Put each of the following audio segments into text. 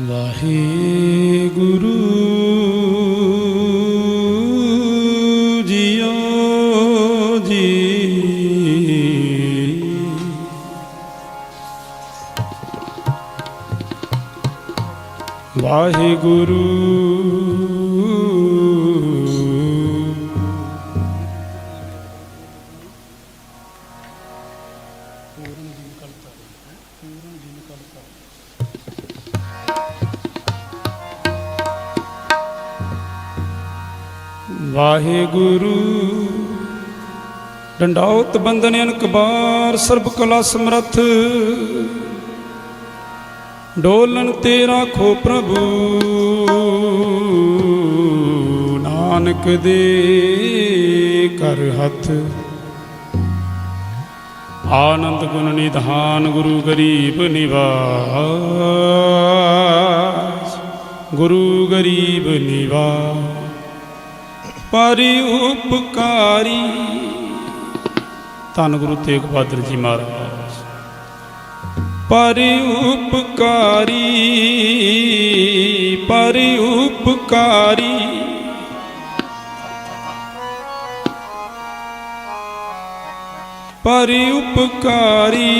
Waheguru JIO ਜੀ। ਵਾਹਿਗੁਰੂ ਵਾਹਿਗੁਰੂ ਡੰਡਾਉਤ ਬੰਦਨ ਅਨਕ ਬਾਰ ਸਰਬ ਕਲਾ ਸਮਰਥ। ਡੋਲਣ ਤੇ ਰਾਖੋ ਪ੍ਰਭੂ। ਨਾਨਕ ਦੇ ਕਰ ਹੱਥ। ਆਨੰਦ ਗੁਣ ਨਿਧਾਨ ਗੁਰੂ ਗਰੀਬ ਨਿਵਾਸ। ਗੁਰੂ ਗਰੀਬ ਨਿਵਾਸ। ਪਰਿ ਉਪਕਾਰੀ ਧੰਨ ਗੁਰੂ ਤੇਗ ਬਹਾਦਰ ਜੀ ਮਹਾਰਾਜ। ਪਰਿ ਉਪਕਾਰੀ ਪਰਿ ਉਪਕਾਰੀ ਪਰਿ ਉਪਕਾਰੀ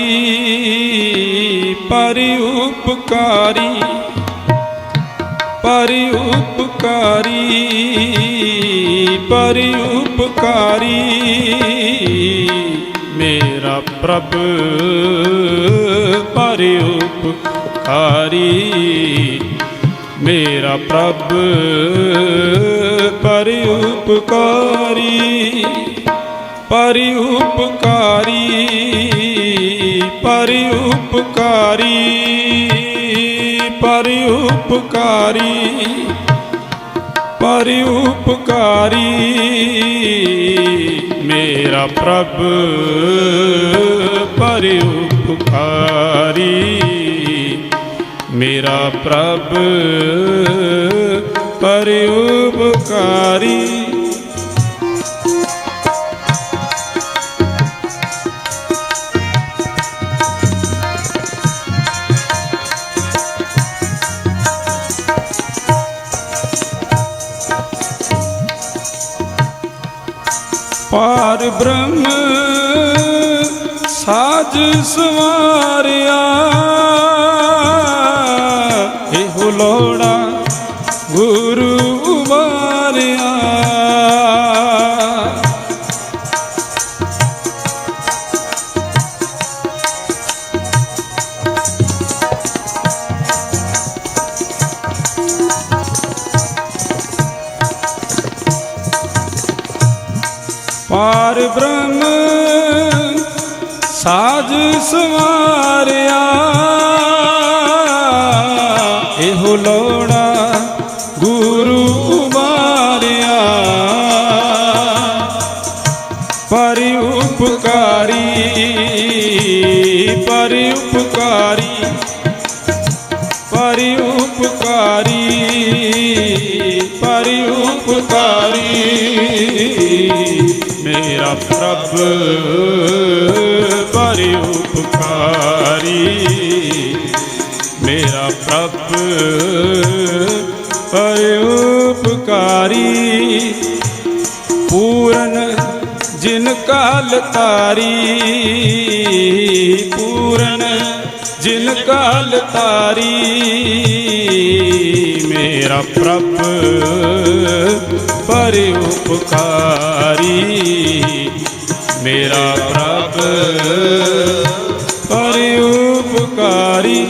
ਪਰਿ ਉਪਕਾਰੀ ਪਰਿ ਉਪਕਾਰੀ ਪਰਿ ਉਪਕਾਰੀ। ਮੇਰਾ ਪ੍ਰਭ ਪਰਿ ਉਪਕਾਰੀ। ਮੇਰਾ ਪ੍ਰਭ ਪਰਿ ਉਪਕਾਰੀ। ਪਰਿ ਉਪਕਾਰੀ ਪਰਿ ਉਪਕਾਰੀ। ਉਪਕਾਰੀ ਪਰਿ ਉਪਕਾਰੀ। ਮੇਰਾ ਪ੍ਰਭ ਪਰਿ ਉਪਕਾਰੀ। ਮੇਰਾ ਪ੍ਰਭ ਪਰਿ ਉਪਕਾਰੀ। ਪਾਰ ਬ੍ਰਹਮ ਸਾਜ ਸਵਾਰਿਆ। ਇਹ ਲੋੜਾ ਪਾਰ ਬ੍ਰਹਮ ਸਾਜ ਸਵਾਰਿਆ। ਇਹੋ ਲੋੜਾ ਗੁਰੂ ਮੇਰਾ ਪ੍ਰਭ ਪਰਿ ਉਪਕਾਰੀ। ਮੇਰਾ ਪ੍ਰਭ ਪਰਿ ਉਪਕਾਰੀ। ਪੂਰਨ ਜਿਨ ਕਾਲ ਤਾਰੀ, ਪੂਰਨ ਜਿਨ ਕਾਲ ਤਾਰੀ। ਮੇਰਾ ਪ੍ਰਭ ਪਰ ਉਪਕਾਰੀ। ਮੇਰਾ ਪ੍ਰਭ ਪਰਿ ਉਪਕਾਰੀ।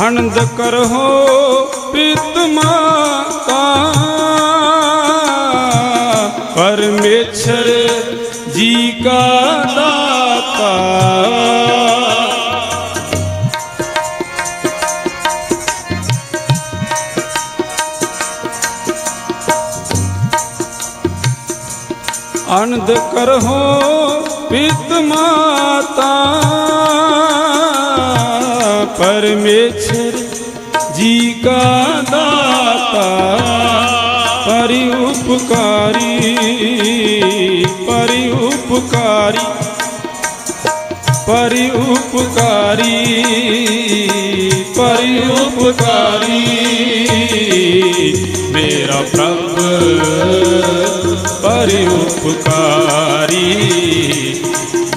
ਹਣਦ ਕਰੋ छर ਉਪਕਾਰੀ ਪਰਿ ਉਪਕਾਰੀ। ਮੇਰਾ ਪ੍ਰਭ ਪਰਿ ਉਪਕਾਰੀ।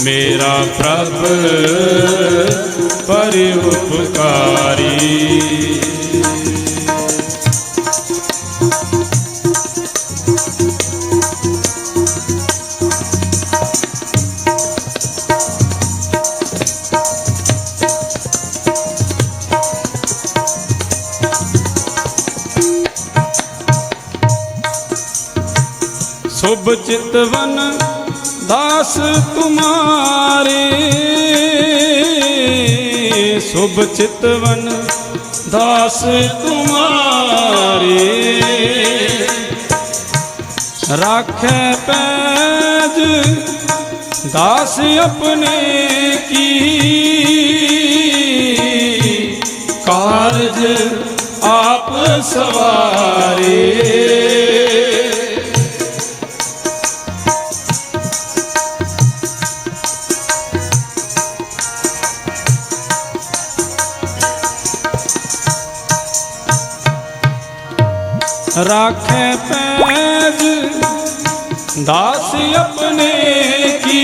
ਮੇਰਾ ਪ੍ਰਭ ਪਰਿ ਉਪਕਾਰੀ। ਸੁਭ ਚਿਤਵਨ ਦਾਸ ਤੁਮਾਰੇ ਰਾਖੈ ਪੈਜ ਦਾਸ ਆਪਣੇ ਕੀ। ਕਾਰਜ ਆਪ ਸਵਾਰੇ। ਰਾਖੇ ਪੈਜ ਦਾਸ ਆਪਣੇ ਕੀ?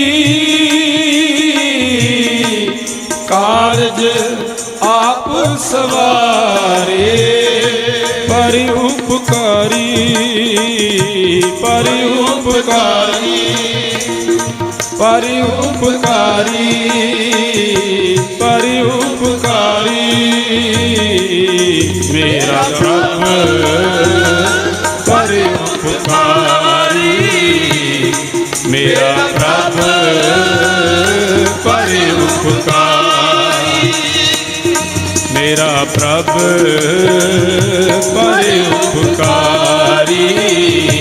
ਕਾਰਜ ਆਪ ਸਵਾਰੇ, ਪਰਿ ਉਪਕਾਰੀ ਪਰਿ ਉਪਕਾਰੀ ਪਰਿ ਉਪਕਾਰੀ ਪਰਿ ਉਪਕਾਰੀ। ਮੇਰਾ ਪ੍ਰਭ ਉਪਕਾਰੀ। ਮੇਰਾ ਪ੍ਰਭ ਪਰਿ ਉਪਕਾਰੀ।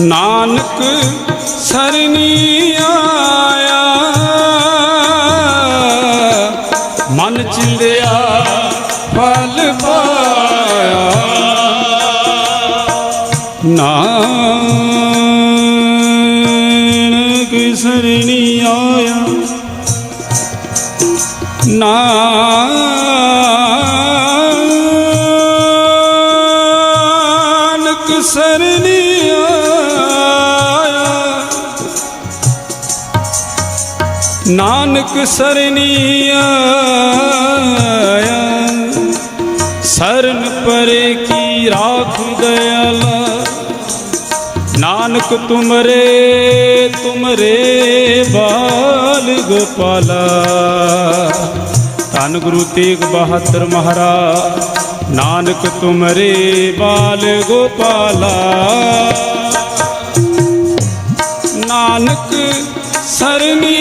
ਨਾਨਕ ਸਰਨੀ ਆਇਆ। ਮਨ ਚਿੰਦਿਆ ਫਲ ਪਾਇਆ। ਨਾਨਕ ਸਰਨੀ ਆਇਆ। ਨਾਨਕ ਸਰਨੀ ਨਾਨਕ ਸਰਨੀ ਸਰਨ ਪਰੇ ਕੀ ਰਾਖ ਦਇਆਲਾ। ਨਾਨਕ ਤੁਮਰੇ ਤੁਮਰੇ ਬਾਲ ਗੋਪਾਲਾ। ਧੰਨ ਗੁਰੂ ਤੇਗ ਬਹਾਦਰ ਮਹਾਰਾਜ, ਨਾਨਕ ਤੁਮਰੇ ਬਾਲ ਗੋਪਾਲਾ। ਨਾਨਕ ਸਰਨੀ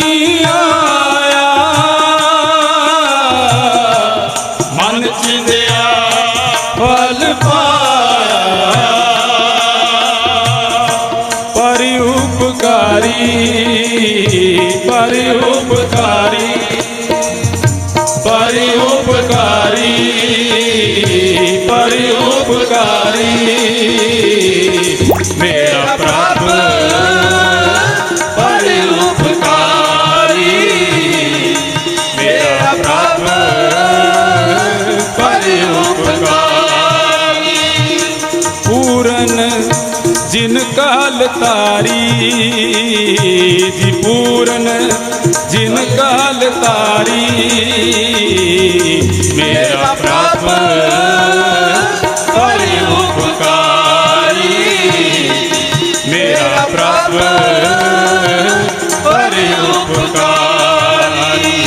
ਜੀ ਪੂਰਨ, ਜਿਨ ਕਾਲ ਤਾਰੀ। ਮੇਰਾ ਪ੍ਰਭ ਪਰਿ ਉਪਕਾਰੀ। ਮੇਰਾ ਪ੍ਰਭ ਪਰਿ ਉਪਕਾਰੀ।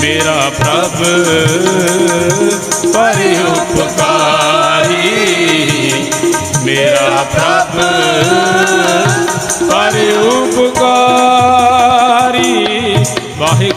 ਮੇਰਾ ਪ੍ਰਭ ਪਰਿ ਉਪਕਾਰੀ।